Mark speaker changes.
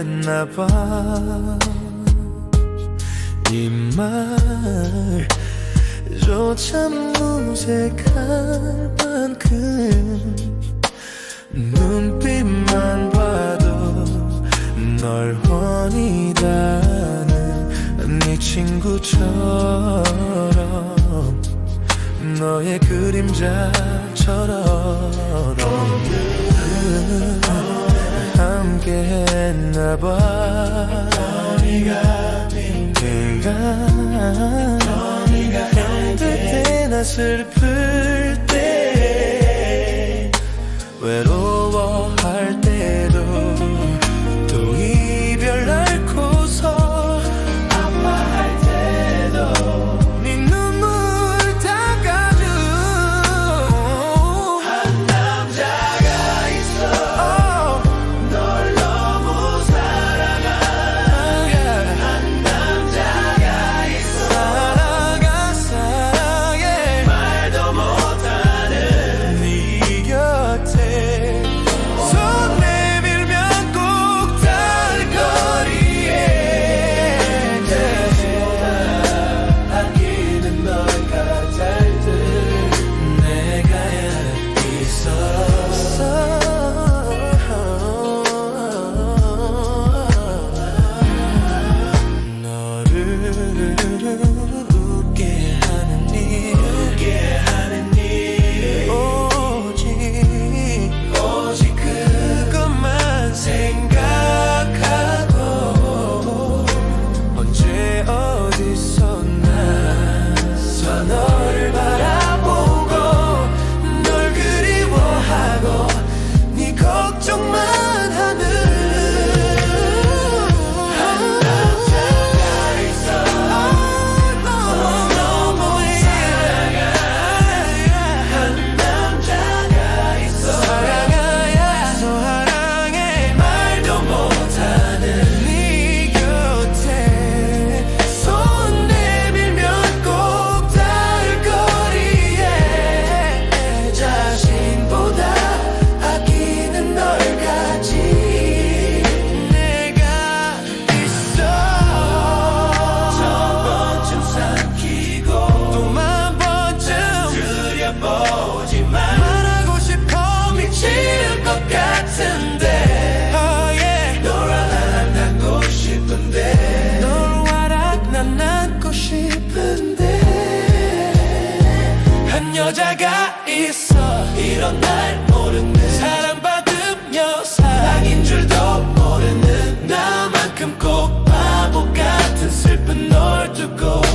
Speaker 1: 그랬나봐. 이 말조차 무색할 만큼 눈빛만 봐도 널 원이다는 네 친구처럼 너의 그림자처럼 함께해. 그랬나봐. 너네가 힘들가 너네가 힘들 때나 슬플 때 외로워할 때. 여자가 있어. 이런 날 모르는 사랑받으며 사랑인 줄도 모르는 나만큼 꼭 바보 같은 슬픈 널 두고